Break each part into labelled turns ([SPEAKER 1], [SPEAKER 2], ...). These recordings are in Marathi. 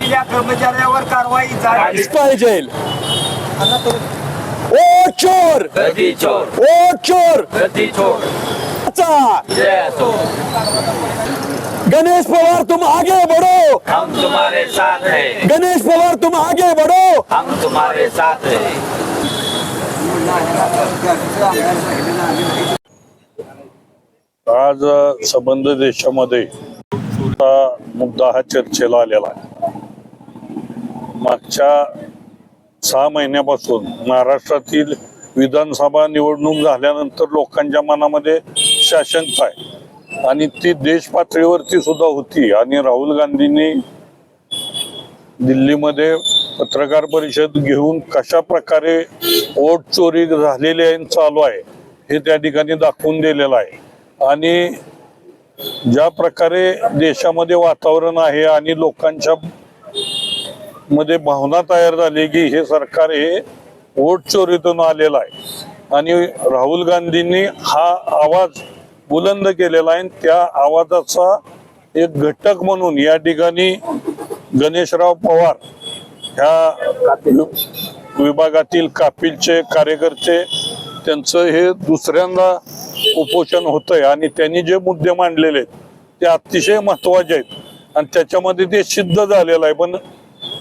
[SPEAKER 1] केलेल्या कर्मचाऱ्यावर कारवाई
[SPEAKER 2] झालीच पाहिजे ओ चोर!
[SPEAKER 3] गदी चोर.
[SPEAKER 2] ओ चोर!
[SPEAKER 3] गदी चोर.
[SPEAKER 2] चा
[SPEAKER 3] जय असो
[SPEAKER 2] गणेश पवार तुम आगे बढ़ो!
[SPEAKER 3] हम तुम्हारे साथ हैं.
[SPEAKER 2] गणेश पवार तुम आगे बढ़ो!
[SPEAKER 3] हम तुम्हारे साथ हैं.
[SPEAKER 4] आज संबंध देशामध्ये मुद्दा हा चर्चेला आलेला आहे. मागच्या सहा महिन्यापासून महाराष्ट्रातील विधानसभा निवडणूक झाल्यानंतर लोकांच्या मनामध्ये शासनता आहे. आणि ती देश पातळीवरती सुद्धा होती. आणि राहुल गांधींनी दिल्लीमध्ये पत्रकार परिषद घेऊन कशा प्रकारे वोट चोरी झालेली आहे चालू आहे हे त्या ठिकाणी दाखवून दिलेलं आहे. आणि ज्या प्रकारे देशामध्ये वातावरण आहे आणि लोकांच्या मध्ये भावना तयार झाली की हे सरकार हे वोट चोरीतून आलेलं आहे. आणि राहुल गांधींनी हा आवाज बुलंद केलेला आहे. आणि त्या आवाजाचा एक घटक म्हणून या ठिकाणी गणेशराव पवार ह्या विभागातील कापिलचे कार्यकर्ते त्यांचं हे दुसऱ्यांदा उपोषण होतंय. आणि त्यांनी जे मुद्दे मांडलेले आहेत ते अतिशय महत्त्वाचे आहेत. आणि त्याच्यामध्ये ते सिद्ध झालेलं आहे. पण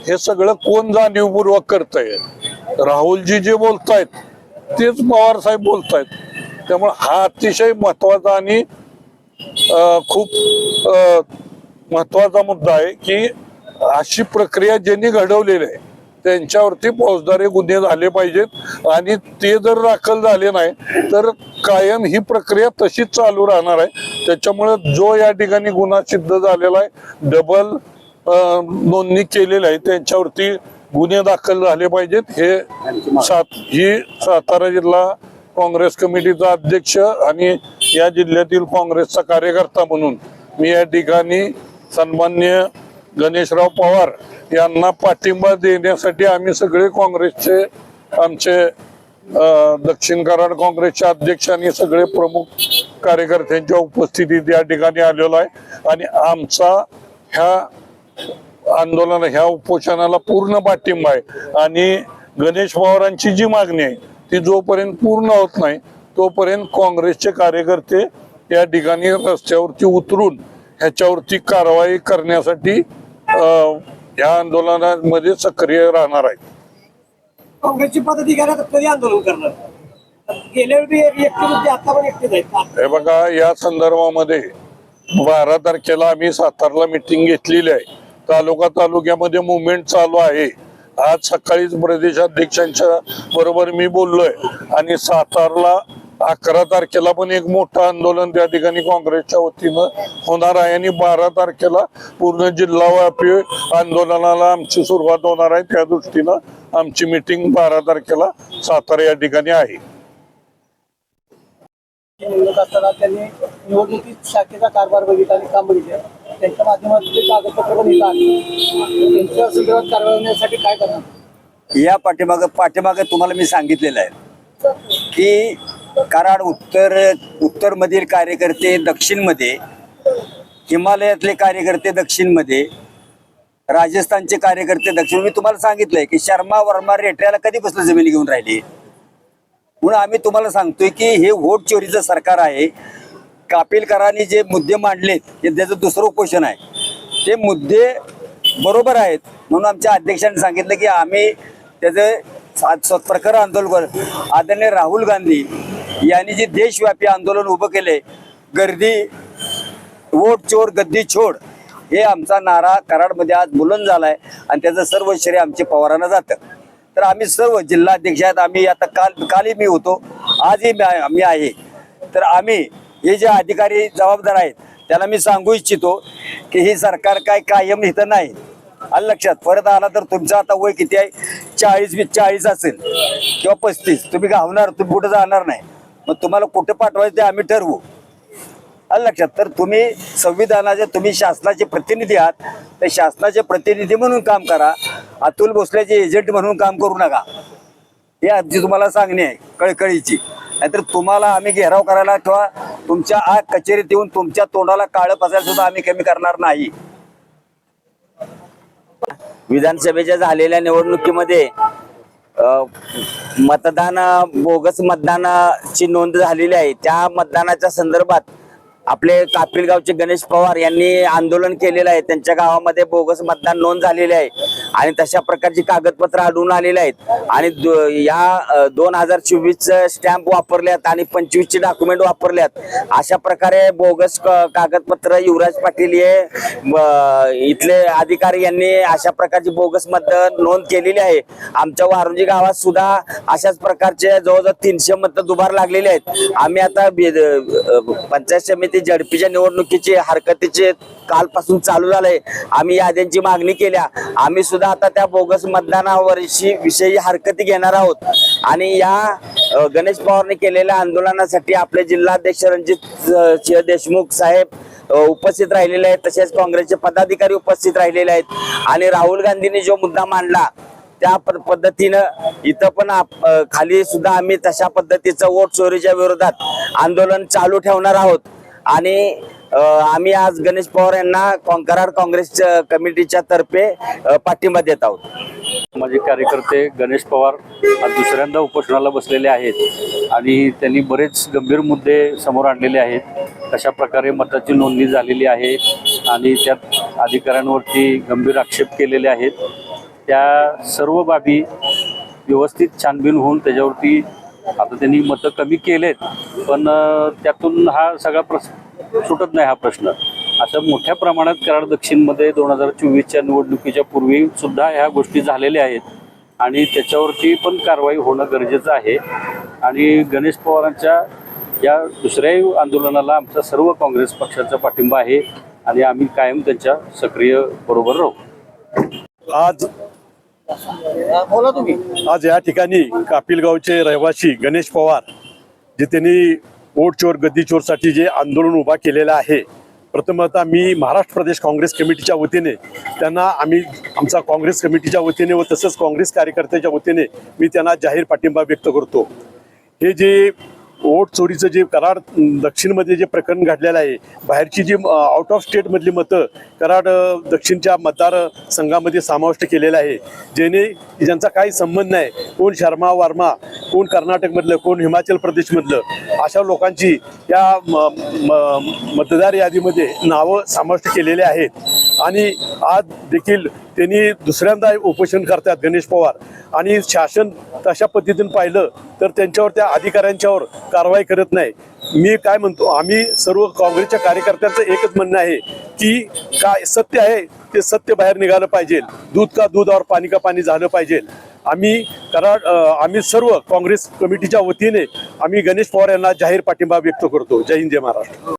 [SPEAKER 4] हे सगळं कोण जाणीवपूर्वक करतंय? राहुलजी जे बोलतायत तेच पवार साहेब बोलतायत. त्यामुळे हा अतिशय महत्त्वाचा आणि खूप महत्त्वाचा मुद्दा आहे की अशी प्रक्रिया ज्यांनी घडवलेली आहे त्यांच्यावरती फौजदारी गुन्हे झाले पाहिजेत आणि ते जर दाखल झाले नाही तर कायम ही प्रक्रिया तशीच चालू राहणार आहे. त्याच्यामुळे जो या ठिकाणी गुन्हा सिद्ध झालेला आहे डबल नोंदणी केलेली आहे. त्यांच्यावरती गुन्हे दाखल झाले पाहिजेत. हे सात ही सातारा जिल्हा काँग्रेस कमिटीचा अध्यक्ष आणि या जिल्ह्यातील काँग्रेसचा कार्यकर्ता म्हणून मी या ठिकाणी सन्मान्य गणेशराव पवार यांना पाठिंबा देण्यासाठी आम्ही सगळे काँग्रेसचे आमचे दक्षिण कराड काँग्रेसचे अध्यक्ष आणि सगळे प्रमुख कार्यकर्त्यांच्या उपस्थितीत या ठिकाणी आलेलो आहे. आणि आमचा ह्या आंदोलन ह्या उपोषणाला पूर्ण पाठिंबा आहे. आणि गणेश पवारांची जी मागणी आहे ती जोपर्यंत पूर्ण होत नाही तोपर्यंत काँग्रेसचे कार्यकर्ते या ठिकाणी रस्त्यावरती उतरून ह्याच्यावरती कारवाई करण्यासाठी ह्या आंदोलनामध्ये सक्रिय राहणार आहेत.
[SPEAKER 1] काँग्रेसची कधी आंदोलन करणार? गेल्या आता पण
[SPEAKER 4] हे बघा या संदर्भामध्ये बारा तारखेला आम्ही सातारला मिटिंग घेतलेली आहे. तालुका तालुक्यामध्ये मुवमेंट चालू आहे. आज सकाळीच प्रदेशाध्यक्षांच्या बरोबर मी बोललोय. आणि सातारला अकरा तारखेला पण एक मोठं आंदोलन त्या ठिकाणी काँग्रेसच्या वतीनं होणार आहे. आणि बारा तारखेला पूर्ण जिल्हाव्यापी आंदोलनाला आमची सुरुवात होणार आहे. त्या दृष्टीनं आमची मिटिंग बारा तारखेला सातारा या ठिकाणी आहे.
[SPEAKER 1] निवडणुकीत शाखेचा कारभार बघितला आणि काम बघितलं त्यांच्या माध्यमातून ते कागदपत्र पण त्यांच्या संदर्भात कारवाई होण्यासाठी काय करणार?
[SPEAKER 5] या पाठीमाग पाठीमाग तुम्हाला मी सांगितलेलं आहे की कराड उत्तर उत्तरमधील कार्यकर्ते दक्षिणमध्ये हिमालयातले कार्यकर्ते दक्षिणमध्ये राजस्थानचे कार्यकर्ते दक्षिण मी तुम्हाला सांगितलंय की शर्मा वर्मा रेटऱ्याला कधीपासून जमिनी घेऊन राहिली? म्हणून आम्ही तुम्हाला सांगतोय की हे वोट चोरीचं सरकार आहे. कापिलकरांनी जे मुद्दे मांडलेत हे त्याचं दुसरं क्वेश्चन आहे. ते मुद्दे बरोबर आहेत म्हणून आमच्या अध्यक्षांनी सांगितलं की आम्ही त्याचं स- प्रखर आंदोलन कर आदरणीय राहुल गांधी यांनी जे देशव्यापी आंदोलन उभं केले गर्दी वोट चोर गद्दी छोड हे आमचा नारा कराडमध्ये आज बुलंद झाला आहे आणि त्याचं सर्व श्रेय आमच्या पवारांना जातं. तर आम्ही सर्व जिल्हाध्यक्ष आहेत आम्ही आता काल कालही मी होतो आजही मी आहे- मी आहे. तर आम्ही हे जे अधिकारी जबाबदार आहेत त्याला मी सांगू इच्छितो की ही सरकार काय कायम इथं नाही. आलं लक्षात परत आला तर तुमचं आता वय किती आहे? चाळीस चाळीस असेल किंवा पस्तीस. तुम्ही गावणार तुम्ही कुठं जाणार नाही. मग तुम्हाला कुठे पाठवायचं ते आम्ही ठरवू. आलं लक्षात तर तुम्ही संविधानाचे तुम्ही शासनाचे प्रतिनिधी आहात. तर शासनाचे प्रतिनिधी म्हणून काम करा. अतुल भोसलेचे एजंट म्हणून काम करू नका. हे आमची तुम्हाला सांगणे आहे कळकळीची. नाहीतर तुम्हाला आम्ही घेराव करायला किंवा तुमच्या आग कचेरीत येऊन तुमच्या तोंडाला काळं पसायला सुद्धा आम्ही कमी करणार नाही.
[SPEAKER 6] विधानसभेच्या झालेल्या निवडणुकीमध्ये मतदान बोगस मतदानाची नोंद झालेली आहे. त्या मतदानाच्या संदर्भात आपले कापिलगावचे गणेश पवार यांनी आंदोलन केलेलं आहे. त्यांच्या गावामध्ये बोगस मतदान नोंद झालेले आहे. आणि तशा प्रकारची कागदपत्र आढळून आलेले आहेत. आणि दो- या दोन हजार चोवीस स्टॅम्प वापरल्यात आणि पंचवीसचे डॉक्युमेंट वापरल्यात. अशा प्रकारे बोगस कागदपत्र युवराज पाटील हे इथले अधिकारी यांनी अशा प्रकारची बोगस मत नोंद केलेली आहे. आमच्या वारुंजी गावात सुद्धा अशाच प्रकारचे जवळजवळ तीनशे मत दुबार लागलेले आहेत. आम्ही आता पंचायत समिती झडपीच्या निवडणुकीची हरकतीचे कालपासून चालू झालंय. आम्ही याद्यांची मागणी केल्या. आम्ही सुद्धा आता त्या बोगस मतदानावरशी विषयी हरकती घेणार आहोत. आणि या गणेश पवारने केलेल्या आंदोलनासाठी आपले जिल्हाध्यक्ष रणजित सिंह देशमुख साहेब उपस्थित राहिलेले आहेत. तसेच काँग्रेसचे पदाधिकारी उपस्थित राहिलेले आहेत. आणि राहुल गांधींनी जो मुद्दा मांडला त्या पद्धतीनं इथं पण खाली सुद्धा आम्ही तशा पद्धतीचं वोट चोरीच्या विरोधात आंदोलन चालू ठेवणार आहोत. आणि आम्ही आज गणेश पवार यांना कराड काँग्रेस कमिटीच्या तर्फे पाठिंबा देत आहोत.
[SPEAKER 7] माझे कार्यकर्ते गणेश पवार आज दुसऱ्यांदा उपोषणाला बसलेले आहेत आणि त्यांनी बरेच गंभीर मुद्दे समोर आणलेले आहेत. कशा प्रकारे मताची नोंदणी झालेली आहे आणि त्यात अधिकाऱ्यांवरती गंभीर आक्षेप केलेले आहेत. त्या सर्व बाबी व्यवस्थित छानबीन होऊन त्याच्यावरती आता त्यांनी मतं कमी केलेत पण त्यातून हा सगळा प्रस सुटत नाही हा प्रश्न. असं मोठ्या प्रमाणात कराड दक्षिणमध्ये दोन हजार चोवीसच्या निवडणुकीच्या पूर्वी सुद्धा ह्या गोष्टी झालेल्या आहेत. आणि त्याच्यावरती पण कारवाई होणं गरजेचं आहे. आणि गणेश पवारांच्या या दुसऱ्याही आंदोलनाला आमचा सर्व काँग्रेस पक्षाचा पाठिंबा आहे. आणि आम्ही कायम त्यांच्या सक्रिय बरोबर राहू.
[SPEAKER 2] आज
[SPEAKER 1] बोला तुम्ही.
[SPEAKER 2] आज या ठिकाणी कापिलगावचे रहिवासी गणेश पवार जे त्यांनी वोट चोर गद्दी चोरसाठी जे आंदोलन उभा केलेलं आहे प्रथमतः मी महाराष्ट्र प्रदेश काँग्रेस कमिटीच्या वतीने त्यांना आम्ही आमचा काँग्रेस कमिटीच्या वतीने व तसंच काँग्रेस कार्यकर्त्याच्या वतीने मी त्यांना जाहीर पाठिंबा व्यक्त करतो. हे जे वोट चोरीचं जे कराड दक्षिणमध्ये जे प्रकरण घडलेलं आहे बाहेरची जी आउट ऑफ स्टेटमधली मतं कराड दक्षिणच्या मतदार संघामध्ये समाविष्ट केलेलं आहे. जेणे ज्यांचा काही संबंध नाही कोण शर्मा वर्मा कोण कर्नाटकमधलं कोण हिमाचल प्रदेशमधलं अशा लोकांची या म- म- मतदार यादीमध्ये नावं समाविष्ट केलेले आहेत. आणि आज देखील त्यांनी दुसऱ्यांदा उपोषण करतात गणेश पवार. आणि शासन तशा पद्धतीनं पाहिलं तर त्यांच्यावर त्या अधिकाऱ्यांच्यावर कारवाई करत नाही. मी काय म्हणतो आम्ही सर्व काँग्रेसच्या कार्यकर्त्यांचं एकच म्हणणं आहे की काय सत्य आहे ते सत्य बाहेर निघालं पाहिजे. दूध का दूध और पाणी का पाणी झालं पाहिजे. आम्ही कराड आम्ही सर्व काँग्रेस कमिटीच्या वतीने आम्ही गणेश पवार यांना जाहीर पाठिंबा व्यक्त करतो. जय हिंद जय महाराष्ट्र.